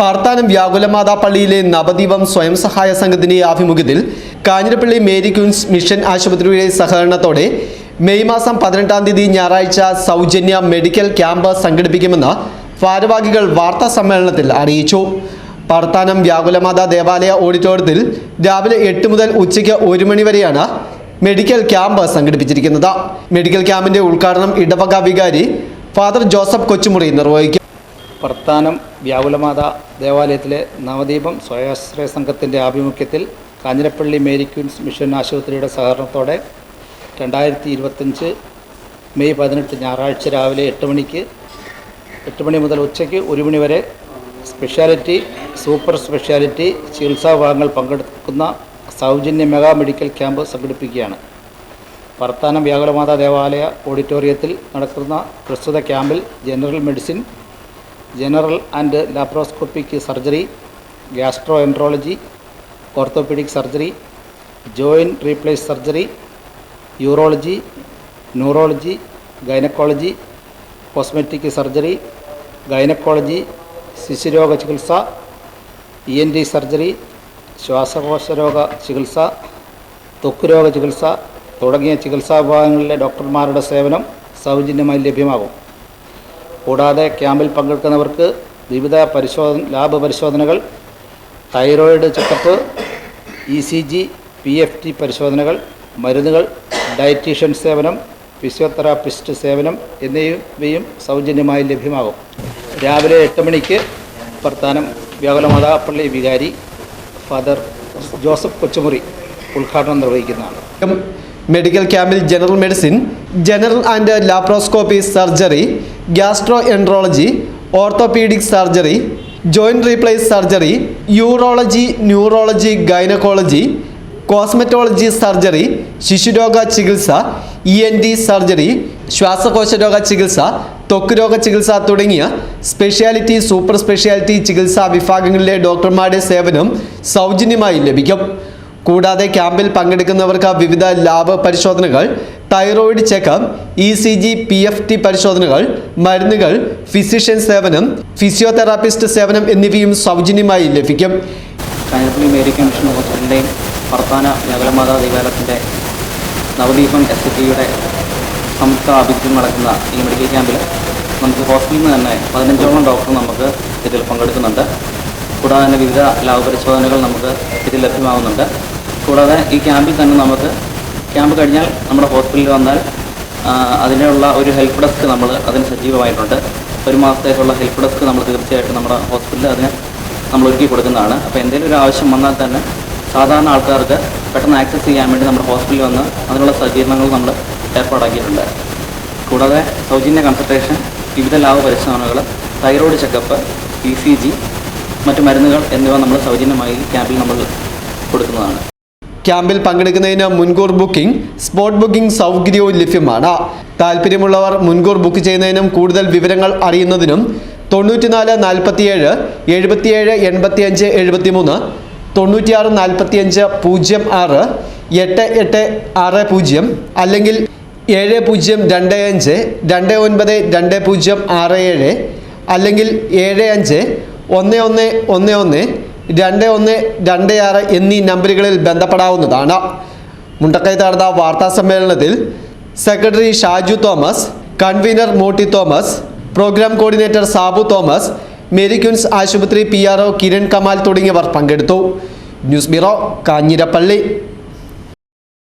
പാർത്താനം വ്യാകുലമാതാ പള്ളിയിലെ നവദീപം സ്വയം സഹായ സംഘത്തിന്റെ ആഭിമുഖ്യത്തിൽ കാഞ്ഞിരപ്പള്ളി മേരി ക്യൂൻസ് മിഷൻ ആശുപത്രിയുടെ സഹകരണത്തോടെ മെയ് മാസം പതിനെട്ടാം തീയതി ഞായറാഴ്ച സൗജന്യ മെഡിക്കൽ ക്യാമ്പ് സംഘടിപ്പിക്കുമെന്ന് ഭാരവാഹികൾ വാർത്താ സമ്മേളനത്തിൽ അറിയിച്ചു. പാർത്താനം വ്യാകുലമാതാ ദേവാലയ ഓഡിറ്റോറിയത്തിൽ രാവിലെ എട്ട് മുതൽ ഉച്ചയ്ക്ക് ഒരു മണി വരെയാണ് മെഡിക്കൽ ക്യാമ്പ് സംഘടിപ്പിച്ചിരിക്കുന്നത്. മെഡിക്കൽ ക്യാമ്പിന്റെ ഉദ്ഘാടനം ഇടവക വികാരി ഫാദർ ജോസഫ് കൊച്ചുമുറി നിർവഹിക്കും. വർത്താനം വ്യാകുലമാത ദേവാലയത്തിലെ നവദീപം സ്വയാശ്രയ സംഘത്തിന്റെ ആഭിമുഖ്യത്തിൽ കാഞ്ഞിരപ്പള്ളി മേരി ക്വീൻസ് മിഷൻ ആശുപത്രിയുടെ സഹകരണത്തോടെ രണ്ടായിരത്തി ഇരുപത്തഞ്ച് മെയ് പതിനെട്ട് ഞായറാഴ്ച രാവിലെ എട്ട് മണിക്ക് എട്ട് മണി മുതൽ ഉച്ചയ്ക്ക് ഒരു മണി വരെ സ്പെഷ്യാലിറ്റി സൂപ്പർ സ്പെഷ്യാലിറ്റി ചികിത്സാ വിഭാഗങ്ങൾ പങ്കെടുക്കുന്ന സൗജന്യ മെഗാ മെഡിക്കൽ ക്യാമ്പ് സംഘടിപ്പിക്കുകയാണ്. വർത്താനം വ്യാകുലമാതാ ദേവാലയ ഓഡിറ്റോറിയത്തിൽ നടക്കുന്ന പ്രസ്തുത ക്യാമ്പിൽ general medicine general and laparoscopic surgery gastroenterology orthopaedic surgery joint replace surgery urology neurology gynaecology cosmetic surgery gynaecology ശിശുരോഗ ചികിത്സ ഇ എൻ ഡി സർജറി ശ്വാസകോശ രോഗ ചികിത്സ ത്വക്കുരോഗ ചികിത്സ തുടങ്ങിയ ചികിത്സാ വിഭാഗങ്ങളിലെ ഡോക്ടർമാരുടെ സേവനം സൗജന്യമായി ലഭ്യമാകും. കൂടാതെ ക്യാമ്പിൽ പങ്കെടുക്കുന്നവർക്ക് വിവിധ പരിശോധന ലാബ് പരിശോധനകൾ thyroid checkup E C G P F T പരിശോധനകൾ മരുന്നുകൾ ഡയറ്റീഷ്യൻ സേവനം ഫിസിയോതെറാപ്പിസ്റ്റ് സേവനം എന്നിവയും സൗജന്യമായി ലഭ്യമാകും. രാവിലെ എട്ട് മണിക്ക് വർത്താനം വ്യാകുലമാതാപ്പള്ളി വികാരി ഫാദർ ജോസഫ് കൊച്ചുമുറി ഉദ്ഘാടനം നിർവഹിക്കുന്നതാണ്. മെഡിക്കൽ ക്യാമ്പിൽ general medicine general and laparoscopy surgery gastroenterology orthopaedic surgery joint replace surgery urology neurology gynaecology cosmetology surgery ശിശുരോഗ ചികിത്സ ഇ എൻ ഡി സർജറി ശ്വാസകോശ രോഗ ചികിത്സ ത്വക്ക് രോഗ ചികിത്സ തുടങ്ങിയ സ്പെഷ്യാലിറ്റി സൂപ്പർ സ്പെഷ്യാലിറ്റി ചികിത്സാ വിഭാഗങ്ങളിലെ ഡോക്ടർമാരുടെ സേവനം സൗജന്യമായി ലഭിക്കും. കൂടാതെ ക്യാമ്പിൽ പങ്കെടുക്കുന്നവർക്ക് വിവിധ ലാബ് പരിശോധനകൾ thyroid checkup E C G P F T പരിശോധനകൾ മരുന്നുകൾ ഫിസിഷ്യൻ സേവനം ഫിസിയോതെറാപ്പിസ്റ്റ് സേവനം എന്നിവയും സൗജന്യമായി ലഭിക്കും. Kanjirappally Mary commission Navadeepam S ടിയുടെ സംയുക്ത നടക്കുന്ന ഈ മെഡിക്കൽ ക്യാമ്പിൽ നമുക്ക് ഹോസ്പിറ്റലിൽ നിന്ന് തന്നെ പതിനഞ്ചോളം ഡോക്ടർ നമുക്ക് ഇതിൽ പങ്കെടുക്കുന്നുണ്ട്. കൂടാതെ തന്നെ വിവിധ ലാബ് പരിശോധനകൾ നമുക്ക് ഇതിൽ ലഭ്യമാകുന്നുണ്ട്. കൂടാതെ ഈ ക്യാമ്പിൽ തന്നെ നമുക്ക് ക്യാമ്പ് കഴിഞ്ഞാൽ നമ്മുടെ ഹോസ്പിറ്റലിൽ വന്നാൽ അതിനുള്ള ഒരു ഹെൽപ്പ് ഡെസ്ക് നമ്മൾ അതിന് സജീവമായിട്ടുണ്ട്. ഒരു മാസത്തേക്കുള്ള ഹെൽപ്പ് ഡെസ്ക് നമ്മൾ തീർച്ചയായിട്ടും നമ്മുടെ ഹോസ്പിറ്റലിൽ അതിന് നമ്മൾ ഒരുക്കി കൊടുക്കുന്നതാണ്. അപ്പോൾ എന്തെങ്കിലും ഒരു ആവശ്യം വന്നാൽ തന്നെ സാധാരണ ആൾക്കാർക്ക് പെട്ടെന്ന് ആക്സസ് ചെയ്യാൻ വേണ്ടി നമ്മുടെ ഹോസ്പിറ്റലിൽ വന്ന് അതിനുള്ള സജ്ജീകരണങ്ങൾ നമ്മൾ ഏർപ്പാടാക്കിയിട്ടുണ്ട്. കൂടാതെ സൗജന്യ കൺസൾട്ടേഷൻ വിവിധ ലാഭ പരിശോധനകൾ thyroid checkup E C G മറ്റു മരുന്നുകൾ എന്നിവ നമ്മൾ സൗജന്യമായി ക്യാമ്പിൽ നമ്മൾ കൊടുക്കുന്നതാണ്. ക്യാമ്പിൽ പങ്കെടുക്കുന്നതിന് മുൻകൂർ ബുക്കിംഗ് സ്പോട്ട് ബുക്കിംഗ് സൗകര്യവും ലഭ്യമാണ്. താല്പര്യമുള്ളവർ മുൻകൂർ ബുക്ക് ചെയ്യുന്നതിനും കൂടുതൽ വിവരങ്ങൾ അറിയുന്നതിനും തൊണ്ണൂറ്റിനാല് നാൽപ്പത്തിയേഴ് എഴുപത്തിയേഴ് എൺപത്തിയഞ്ച് എഴുപത്തിമൂന്ന് തൊണ്ണൂറ്റിയാറ് നാൽപ്പത്തിയഞ്ച് പൂജ്യം ആറ് എട്ട് എട്ട് ആറ് പൂജ്യം അല്ലെങ്കിൽ ഏഴ് പൂജ്യം രണ്ട് അഞ്ച് രണ്ട് ഒൻപത് രണ്ട് പൂജ്യം ആറ് ഏഴ് അല്ലെങ്കിൽ ഏഴ് അഞ്ച് ഒന്ന് ഒന്ന് ഒന്ന് ഒന്ന് രണ്ട് ഒന്ന് രണ്ട് ആറ് എന്നീ നമ്പറുകളിൽ ബന്ധപ്പെടാവുന്നതാണ്. മുണ്ടക്കൈ നടന്ന വാർത്താ സമ്മേളനത്തിൽ secretary Shaju Thomas convener Motti Thomas programme coordinator Sabu Thomas Mary Queen's ആശുപത്രി P R O Kiran Kamal തുടങ്ങിയവർ പങ്കെടുത്തു. News bureau Kanjirappally.